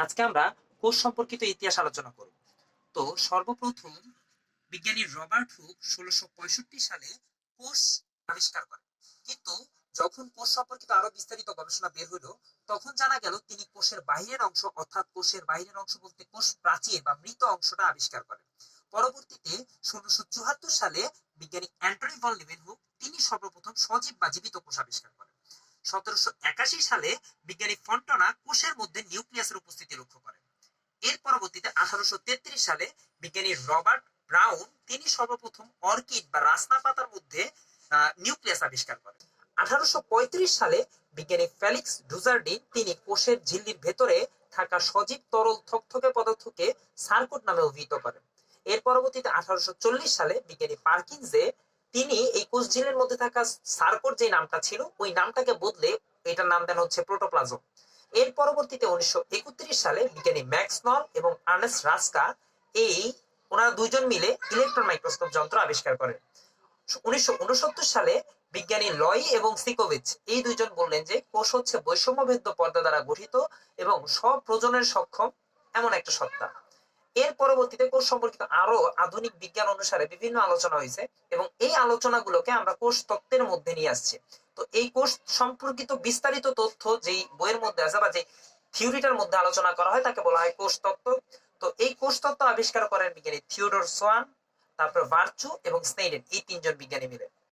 আজকে আমরা কোষ সম্পর্কিত ইতিহাস আলোচনা করব। তো সর্বপ্রথম বিজ্ঞানী রবার্ট হুক ষোলোশো সালে কোষ আবিষ্কার করেন। কিন্তু যখন কোষ সম্পর্কিত আরও বিস্তারিত গবেষণা বের হলো, তখন জানা গেল তিনি কোষের বাহিরের অংশ, অর্থাৎ কোষের বাহিরের অংশ বলতে কোষ প্রাচীর বা মৃত অংশটা আবিষ্কার করেন। পরবর্তীতে ষোলোশো সালে বিজ্ঞানী অ্যান্টনি ভন লিভেনহুক, তিনি সর্বপ্রথম সজীব বা জীবিত কোষ আবিষ্কার করেন। সতেরোশো একাশি সালে বিজ্ঞানী ফন্টনা কোষের মধ্যে নিউক্লিয়াসের উপস্থিতি লক্ষ্য করেন। এর পরবর্তীতে আঠারোশো তেত্রিশ সালে বিজ্ঞানী রবার্ট ব্রাউন তিনি সর্বপ্রথম অর্কিড বা রাসনা পাতার মধ্যে নিউক্লিয়াস আবিষ্কার করেন। আঠারোশো সালে বিজ্ঞানী ফেলিক্স ডুজার্ডিন তিনি কোষের ঝিল্লির ভেতরে থাকা সজীব তরল থকথকে পদার্থকে সার্কুট নামে অভিহিত করেন। এর পরবর্তীতে আঠারোশো চল্লিশ সালে বিজ্ঞানী পার্কিনসে তিনি এই কোষ ঝিল্লির মধ্যে থাকা সার্কোট যে নামটা ছিল, ওই নামটাকে বদলে এটার নাম দেন হচ্ছে প্রোটোপ্লাজম। এর পরবর্তীতে উনিশশো একত্রিশ সালে বিজ্ঞানী ম্যাক্স নল এবং আর্নেস্ট রাস্কা এই ওনারা দুইজন মিলে ইলেকট্রন মাইক্রোস্কোপ যন্ত্র আবিষ্কার করেন। উনিশশো উনসত্তর সালে বিজ্ঞানী লয় এবং সিকোভিচ এই দুইজন বললেন যে কোষ হচ্ছে বৈষম্যভেদ্য পর্দা দ্বারা গঠিত এবং সব প্রজনের সক্ষম এমন একটা সত্তা। এর পরবর্তীতে কোষ সম্পর্কিত আরও আধুনিক বিজ্ঞান অনুসারে বিভিন্ন আলোচনা হয়েছে এবং এই আলোচনাগুলোকে আমরা কোষ তত্ত্বের মধ্যে নিয়ে আসছি। তো এই কোষ সম্পর্কিত বিস্তারিত তথ্য যেই বইয়ের মধ্যে আছে বা যে থিওরিটার মধ্যে আলোচনা করা হয়, তাকে বলা হয় কোষ তত্ত্ব। তো এই কোষ তত্ত্ব আবিষ্কার করেন বিজ্ঞানী থিওডোর সোয়ান, তারপর ভার্চু এবং স্নেইডেন, এই তিনজন বিজ্ঞানী মিলে।